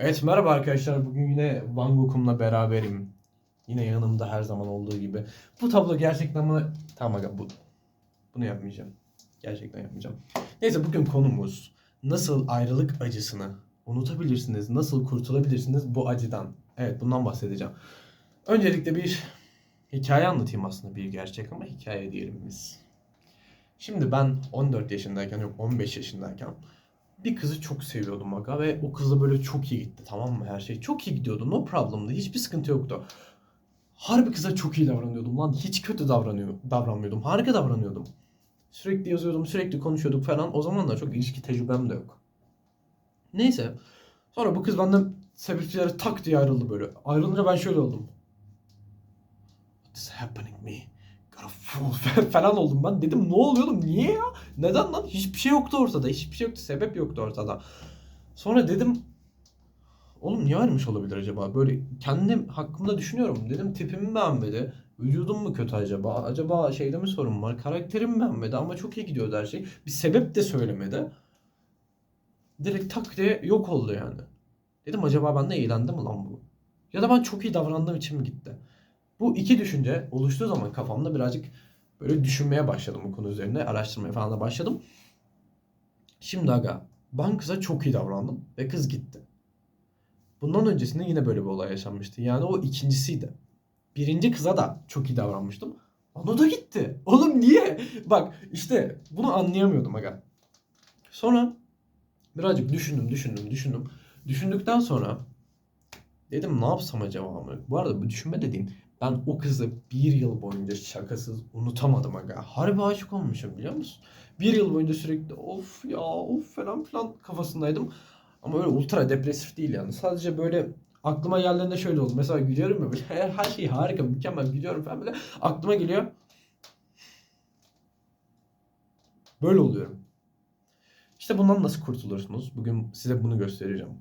Evet merhaba arkadaşlar. Bugün yine Van Gogh'umla beraberim. Yine yanımda her zaman olduğu gibi. Bu tablo gerçekten bana... Tamam aga bu... Bunu yapmayacağım. Gerçekten yapmayacağım. Neyse bugün konumuz nasıl ayrılık acısını unutabilirsiniz, nasıl kurtulabilirsiniz bu acıdan. Evet bundan bahsedeceğim. Öncelikle bir hikaye anlatayım aslında bir gerçek ama hikaye diyelim biz. Şimdi ben 14 yaşındayken yok 15 yaşındayken bir kızı çok seviyordum aga ve o kızla böyle çok iyi gitti tamam mı her şey. Çok iyi gidiyordu no problem'dı hiçbir sıkıntı yoktu. Harbi kıza çok iyi davranıyordum lan hiç kötü davranıyor, davranmıyordum harika davranıyordum. Sürekli yazıyordum sürekli konuşuyorduk falan o zaman da çok ilişki tecrübem de yok. Neyse sonra bu kız benden sebepsizlere tak diye ayrıldı böyle. Ayrılınca ben şöyle oldum. What's happening me? Falan oldum ben. Dedim ne oluyor oğlum niye ya? Neden lan? Hiçbir şey yoktu ortada. Hiçbir şey yoktu. Sebep yoktu ortada. Sonra dedim oğlum niye ayrılmış olabilir acaba? Böyle kendim hakkımda düşünüyorum. Dedim tipimi beğenmedi. Vücudum mu kötü acaba? Acaba şeyde mi sorun var? Karakterim mi beğenmedi ama çok iyi gidiyordu her şey. Bir sebep de söylemedi. Direkt tak diye yok oldu yani. Dedim acaba bende eğlendi mi lan bu? Ya da ben çok iyi davrandığım için mi gitti? Bu iki düşünce oluştuğu zaman kafamda birazcık böyle düşünmeye başladım bu konu üzerine. Araştırmaya falan da başladım. Şimdi aga ben kıza çok iyi davrandım ve kız gitti. Bundan öncesinde yine böyle bir olay yaşanmıştı. Yani o ikincisiydi. Birinci kıza da çok iyi davranmıştım. Ona da gitti. Oğlum niye? Bak işte bunu anlayamıyordum aga. Sonra birazcık düşündüm, düşündüm, düşündüm. Düşündükten sonra dedim ne yapsam acaba? Bu arada bu düşünme dediğim ben o kızı bir yıl boyunca şakasız unutamadım aga. Harbi aşık olmuşum biliyor musun? Bir yıl boyunca sürekli of ya of falan filan kafasındaydım. Ama öyle ultra depresif değil yani. Sadece böyle aklıma geldiğinde şöyle oldu. Mesela gülüyorum ya böyle her, şey harika mükemmel gülüyorum falan böyle. Aklıma geliyor. Böyle oluyorum. İşte bundan nasıl kurtulursunuz? Bugün size bunu göstereceğim.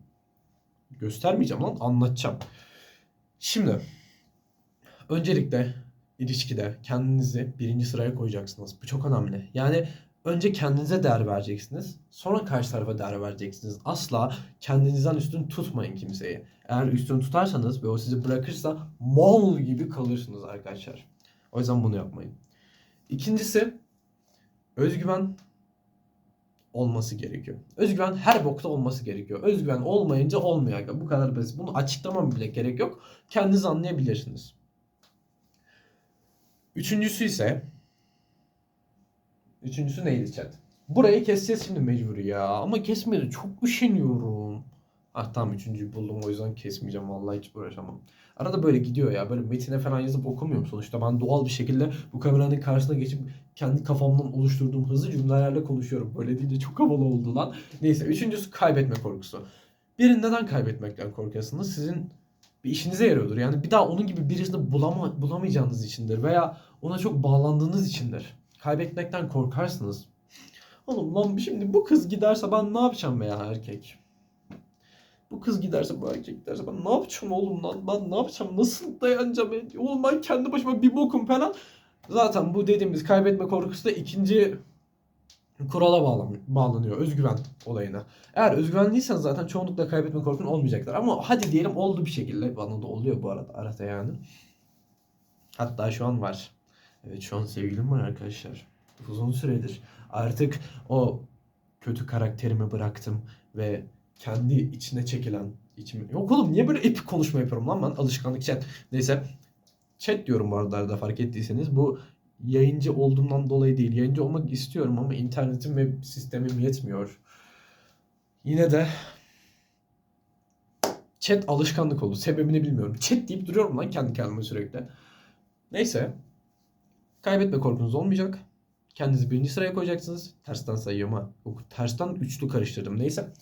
Göstermeyeceğim lan anlatacağım. Şimdi öncelikle ilişkide kendinizi birinci sıraya koyacaksınız. Bu çok önemli. Yani önce kendinize değer vereceksiniz. Sonra karşı tarafa değer vereceksiniz. Asla kendinizden üstün tutmayın kimseyi. Eğer üstün tutarsanız ve o sizi bırakırsa mal gibi kalırsınız arkadaşlar. O yüzden bunu yapmayın. İkincisi özgüven olması gerekiyor. Özgüven her bokta olması gerekiyor. Özgüven olmayınca olmuyor. Bu kadar basit. Bunu açıklamam bile gerek yok. Kendiniz anlayabilirsiniz. Üçüncüsü ise Üçüncüsü neydi chat? Burayı keseceğiz şimdi mecburi ya. Ama kesmedi. Çok üşeniyorum. Ah tamam üçüncüyü buldum o yüzden kesmeyeceğim. Vallahi hiç uğraşamam. Arada böyle gidiyor ya. Böyle metine falan yazıp okumuyorum sonuçta. Ben doğal bir şekilde bu kameranın karşısına geçip kendi kafamdan oluşturduğum hızlı cümlelerle konuşuyorum. Böyle deyince çok havalı oldu lan. Neyse üçüncüsü kaybetme korkusu. Birini neden kaybetmekten korkuyorsunuz? Sizin bir işinize yarıyordur. Yani bir daha onun gibi birisini bulama, bulamayacağınız içindir. Veya ona çok bağlandığınız içindir. Kaybetmekten korkarsınız. Oğlum lan şimdi bu kız giderse ben ne yapacağım veya erkek? Bu kız giderse bu erkek giderse ben ne yapacağım oğlum lan? Ben ne yapacağım? Nasıl dayanacağım? Oğlum ben kendi başıma bir bokum falan. Zaten bu dediğimiz kaybetme korkusu da ikinci kurala bağlan- bağlanıyor. Özgüven olayına. Eğer özgüvenliysen zaten çoğunlukla kaybetme korkun olmayacaktır. Ama hadi diyelim oldu bir şekilde. Bana da oluyor bu arada arada yani. Hatta şu an var. Evet şu an sevgilim var arkadaşlar. Uzun süredir. Artık o kötü karakterimi bıraktım ve kendi içine çekilen içimi... Yok oğlum niye böyle epik konuşma yapıyorum lan ben? Alışkanlık chat. Neyse. Chat diyorum bu arada fark ettiyseniz. Bu yayıncı olduğumdan dolayı değil. Yayıncı olmak istiyorum ama internetim ve sistemim yetmiyor. Yine de chat alışkanlık oldu. Sebebini bilmiyorum. Chat deyip duruyorum lan kendi kendime sürekli. Neyse. Kaybetme korkunuz olmayacak. Kendinizi birinci sıraya koyacaksınız. Tersten sayıyorum ha. Yok, tersten üçlü karıştırdım. Neyse.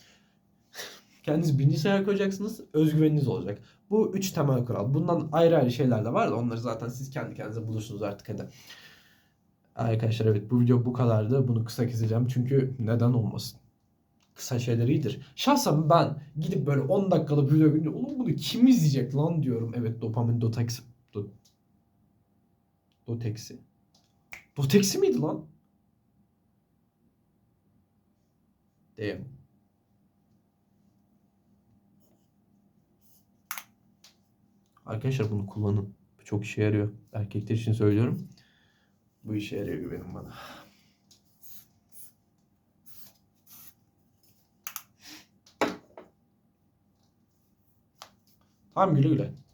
Kendinizi birinci sıraya koyacaksınız. Özgüveniniz olacak. Bu üç temel kural. Bundan ayrı ayrı şeyler de var da onları zaten siz kendi kendinize bulursunuz artık hadi. Arkadaşlar evet bu video bu kadardı. Bunu kısa keseceğim çünkü neden olmasın. Kısa şeyler iyidir. Şahsen ben gidip böyle 10 dakikalık video görünce oğlum bunu kim izleyecek lan diyorum. Evet dopamin dotax do, doteksi. Doteksi miydi lan? Damn. Arkadaşlar bunu kullanın. Bu çok işe yarıyor. Erkekler için söylüyorum. Bu işe yarıyor güvenin bana. Tamam güle güle.